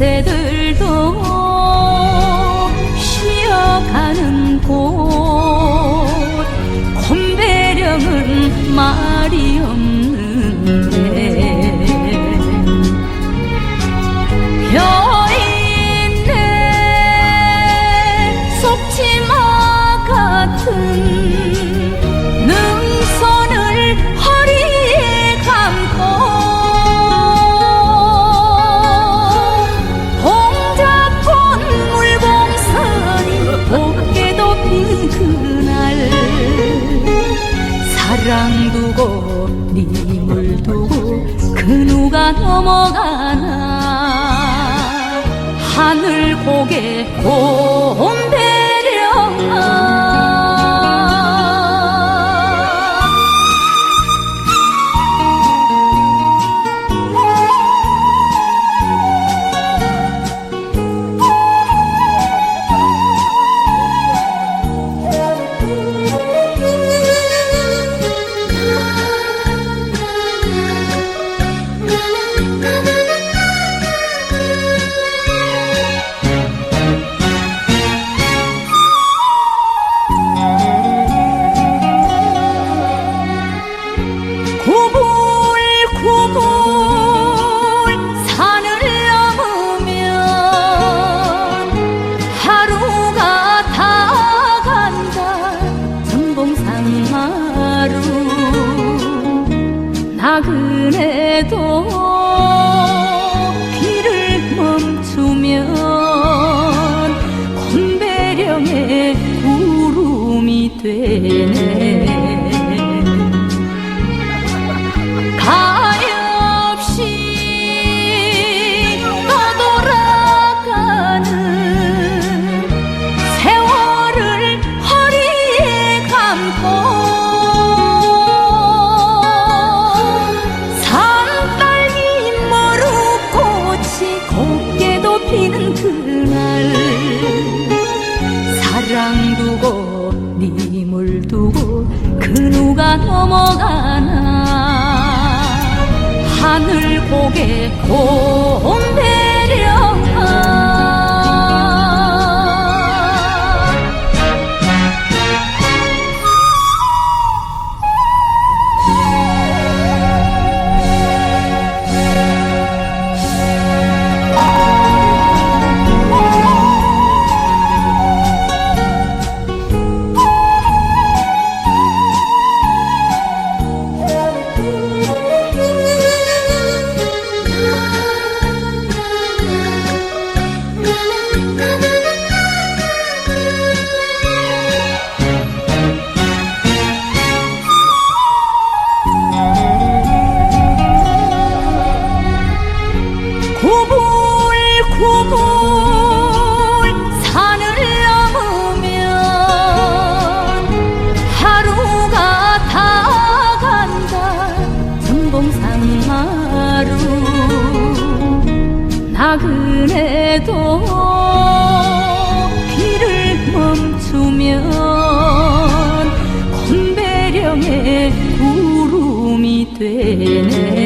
새들 사랑 두고 님을 두고 그 누가 넘어가나? 하늘 고개 곰배 나그네도 길을 멈추면 곤배령의 구름이 되네 사랑 두고 님을 두고 그 누가 넘어가나? 하늘 고개 곰배 나그네도 길을 멈추면 곤배령의 구름이 되네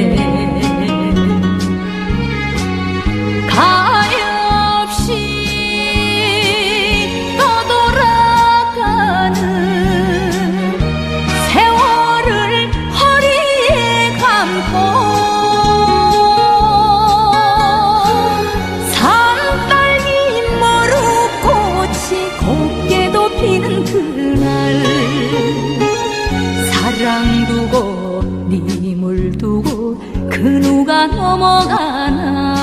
넘어가나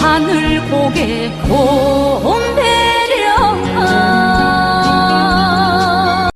하늘 고개 곰배